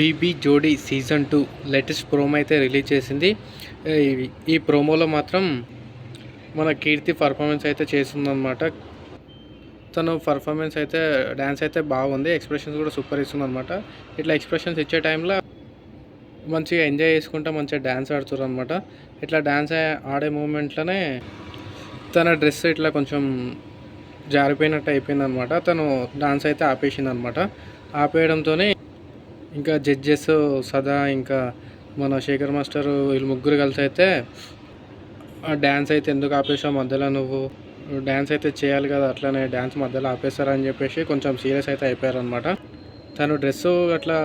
BB Jodi season two latest promo అయితే release చేసింది. ఈ- ప్రోమోలో మాత్రం మన కీర్తి పర్ఫార్మెన్స్ అయితే చేస్తుందన్నమాట. తను పర్ఫార్మెన్స్ అయితే డ్యాన్స్ అయితే బాగుంది. ఎక్స్ప్రెషన్స్ కూడా సూపర్ ఇస్తుందన్నమాట. ఇట్లా ఎక్స్ప్రెషన్స్ ఇచ్చే టైంలో మంచిగా ఎంజాయ్ చేసుకుంటా మంచిగా డ్యాన్స్ ఆడుతున్నారు అనమాట ఇట్లా డ్యాన్స్ ఆడే మూమెంట్లోనే తన డ్రెస్ ఇట్లా కొంచెం జారిపోయినట్టు అయిపోయింది అనమాట తను డాన్స్ అయితే ఆపేసింది అనమాట ఆపేయడంతోనే ఇంకా జడ్జెస్ సదా ఇంకా మన శేఖర్ మాస్టర్ వీళ్ళు ముగ్గురు కలిసి అయితే ఆ డ్యాన్స్ అయితే ఎందుకు ఆపేసావు మధ్యలో నువ్వు? డ్యాన్స్ అయితే చేయాలి కదా అట్లనే డ్యాన్స్ మధ్యలో ఆపేస్తారని చెప్పేసి కొంచెం సీరియస్ అయితే అయిపోయారనమాట తను డ్రెస్ అట్లా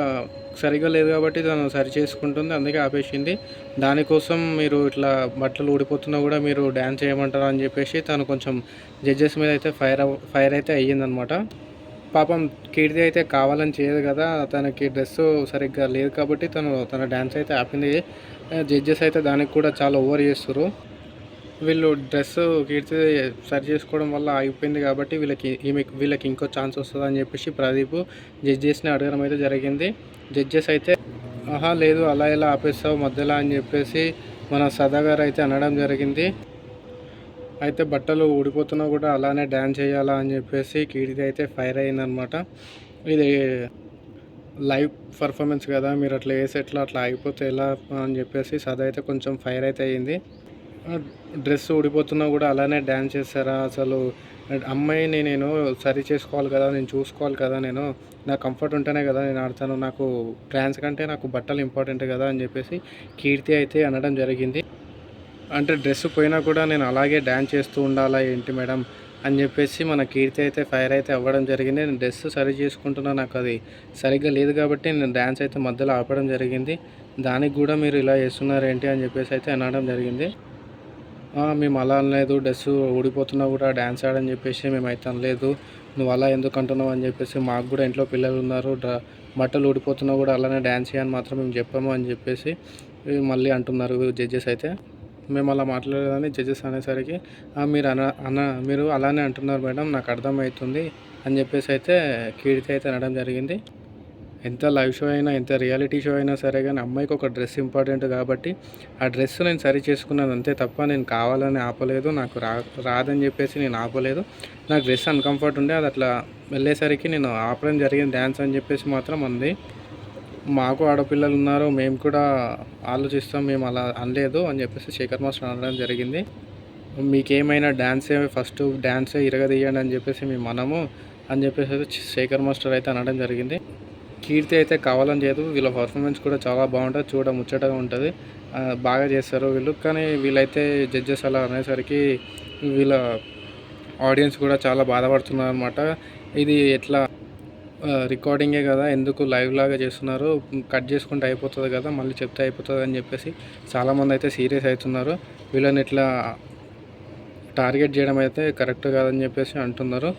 సరిగా లేదు కాబట్టి తను సరి చేసుకుంటుంది అందుకే ఆపేసింది. దానికోసం మీరు ఇట్లా బట్టలు ఊడిపోతున్నా కూడా మీరు డ్యాన్స్ చేయమంటారు అని చెప్పేసి తను కొంచెం జడ్జెస్ మీద అయితే ఫైర్ ఫైర్ అయితే అయ్యిందనమాట పాపం కీర్తి అయితే కావాలని చేయదు కదా. తనకి డ్రెస్ సరిగ్గా లేదు కాబట్టి తను తన డ్యాన్స్ అయితే ఆపింది. జడ్జెస్ అయితే దానికి కూడా చాలా ఓవర్ చేస్తారు వీళ్ళు డ్రెస్ కీర్తి సరి చేసుకోవడం వల్ల ఆగిపోయింది కాబట్టి వీళ్ళకి ఈమె వీళ్ళకి ఇంకో ఛాన్స్ వస్తుంది అని చెప్పేసి ప్రదీప్ జడ్జెస్ని అడగడం అయితే జరిగింది. జడ్జెస్ అయితే ఆహా లేదు అలా ఎలా ఆపేస్తావు మధ్యలో? అని చెప్పేసి మన సదాగారు అయితే అనడం జరిగింది. అయితే బట్టలు ఊడిపోతున్నా కూడా అలానే డ్యాన్స్ చేయాలా అని చెప్పేసి కీర్తి అయితే ఫైర్ అయిందనమాట. ఇది లైవ్ పర్ఫార్మెన్స్ కదా మీరు అట్లా వేసి ఎట్లా అట్లా ఆగిపోతే ఎలా అని చెప్పేసి సదా అయితే కొంచెం ఫైర్ అయితే అయ్యింది డ్రెస్ ఊడిపోతున్నా కూడా అలానే డ్యాన్స్ చేస్తారా అసలు? అమ్మాయిని నేను సరి చేసుకోవాలి కదా నేను చూసుకోవాలి కదా నేను నా కంఫర్ట్ ఉంటేనే కదా నేను ఆడతాను నాకు డ్యాన్స్ కంటే నాకు బట్టలు ఇంపార్టెంట్ కదా అని చెప్పేసి కీర్తి అయితే అనడం జరిగింది. అంటే డ్రెస్ పోయినా కూడా నేను అలాగే డ్యాన్స్ చేస్తూ ఉండాలా ఏంటి మేడం అని చెప్పేసి మన కీర్తి అయితే ఫైర్ అయితే అవ్వడం జరిగింది. నేను డ్రెస్ సరి చేసుకుంటున్నా నాకు అది సరిగ్గా లేదు కాబట్టి నేను డ్యాన్స్ అయితే మధ్యలో ఆపడం జరిగింది. దానికి కూడా మీరు ఇలా చేస్తున్నారు ఏంటి అని చెప్పేసి అయితే అనడం జరిగింది. మేము అలా అనలేదు. డ్రెస్ ఊడిపోతున్నా కూడా డ్యాన్స్ ఆడని చెప్పేసి మేమైతే అనలేదు. నువ్వు అలా ఎందుకు అంటున్నావు అని చెప్పేసి మాకు కూడా ఇంట్లో పిల్లలు ఉన్నారు. బట్టలు ఊడిపోతున్నా కూడా అలానే డ్యాన్స్ చేయని మాత్రం మేము చెప్పాము అని చెప్పేసి మళ్ళీ అంటున్నారు జడ్జెస్ అయితే. మేము అలా మాట్లాడేదని జడ్జెస్ అనేసరికి మీరు అన అన్న మీరు అలానే అంటున్నారు మేడం నాకు అర్థమవుతుంది అని చెప్పేసి అయితే కీర్తి అయితే అనడం జరిగింది. ఎంత లైవ్ షో అయినా ఎంత రియాలిటీ షో అయినా సరే కానీ అమ్మాయికి ఒక డ్రెస్ ఇంపార్టెంట్ కాబట్టి ఆ డ్రెస్ నేను సరి చేసుకున్నాను అంతే తప్ప నేను కావాలని ఆపలేదు నాకు రా రాదని చెప్పేసి నేను ఆపలేదు. నాకు డ్రెస్ అన్కంఫర్ట్ ఉండే అది అట్లా వెళ్ళేసరికి నేను ఆపడం జరిగింది డ్యాన్స్ అని చెప్పేసి మాత్రం ఉంది. మాకు ఆడపిల్లలు ఉన్నారు మేము కూడా ఆలోచిస్తాం మేము అలా అనలేదు అని చెప్పేసి శేఖర్ మాస్టర్ అనడం జరిగింది. మీకేమైనా డ్యాన్సే ఫస్ట్ డ్యాన్సే ఇరగదీయండి అని చెప్పేసి మేము మనము అని చెప్పేసి శేఖర్ మాస్టర్ అయితే అనడం జరిగింది. కీర్తి అయితే కావాలని చేయదు వీళ్ళ పర్ఫార్మెన్స్ కూడా చాలా బాగుంటుంది చూడ ముచ్చటగా ఉంటుంది బాగా చేస్తారు వీళ్ళు. కానీ వీళ్ళైతే జడ్జెస్ అలా అనేసరికి వీళ్ళ ఆడియన్స్ కూడా చాలా బాధపడుతున్నారు అనమాట ఇది ఎట్లా రికార్డింగే కదా ఎందుకు లైవ్ లాగా చేస్తున్నారు కట్ చేసుకుంటే అయిపోతుంది కదా మళ్ళీ చెప్తే అయిపోతుంది అని చెప్పేసి చాలామంది అయితే సీరియస్ అవుతున్నారు. వీళ్ళని ఇట్లా టార్గెట్ చేయడం అయితే కరెక్ట్ కాదని చెప్పేసి అంటున్నారు.